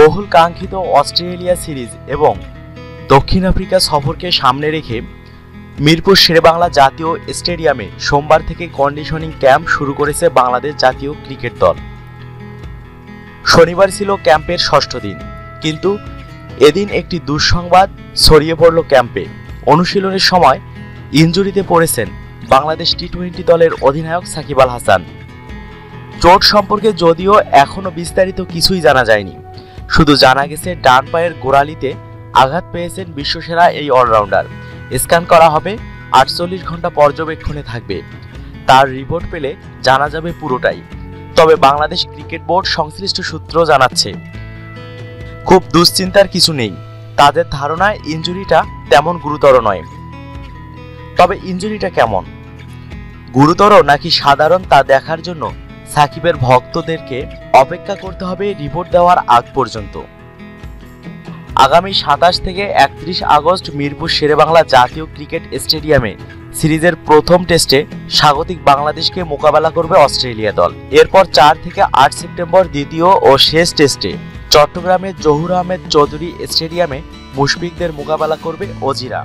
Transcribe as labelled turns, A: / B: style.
A: বহুল কাঙ্ক্ষিত Australia series এবং দক্ষিণ আফ্রিকা সফরকে সামনে রেখে মিরপুর শেরেবাংলা জাতীয় স্টেডিয়ামে সোমবার থেকে কন্ডিশনিং ক্যাম্প শুরু করেছে বাংলাদেশ জাতীয় ক্রিকেট দল। শনিবার ছিল ক্যাম্পের ষষ্ঠ দিন, কিন্তু এদিন একটি দুঃসংবাদ ছড়িয়ে পড়ল ক্যাম্পে। অনুশীলনের সময় ইনজুরিতে পড়েছেন বাংলাদেশ টি টোয়েন্টি দলের অধিনায়ক সাকিব আল হাসান। চোট সম্পর্কে যদিও এখনও বিস্তারিত কিছুই জানা যায়নি। শুধু জানা গেছে ডান পায়ের গোড়ালিতে আঘাত পেয়েছেন বিশ্বসেরা এই অলরাউন্ডার। স্ক্যান করা হবে, আটচল্লিশ ঘণ্টা পর্যবেক্ষণে থাকবে। তার রিপোর্ট পেলে জানা যাবে পুরোটাই। তবে বাংলাদেশ ক্রিকেট বোর্ড সংশ্লিষ্ট সূত্র জানাচ্ছে, খুব দুশ্চিন্তার কিছু নেই। তাদের ধারণায় ইঞ্জুরিটা তেমন গুরুতর নয়। তবে ইঞ্জুরিটা কেমন? গুরুতর নাকি সাধারণ তা দেখার জন্য সাকিবের ভক্তদেরকে অপেক্ষা করতে হবে রিপোর্ট দেওয়ার আগ পর্যন্ত। আগামী সাতাশ থেকে একত্রিশ আগস্ট মিরপুর শেরেবাংলা জাতীয় ক্রিকেট স্টেডিয়ামে সিরিজের প্রথম টেস্টে স্বাগতিক বাংলাদেশকে মোকাবেলা করবে অস্ট্রেলিয়া দল। এরপর চার থেকে আট সেপ্টেম্বর দ্বিতীয় ও শেষ টেস্টে চট্টগ্রামের জহুর আহমেদ চৌধুরী স্টেডিয়ামে মুশফিকদের মোকাবেলা করবে অজিরা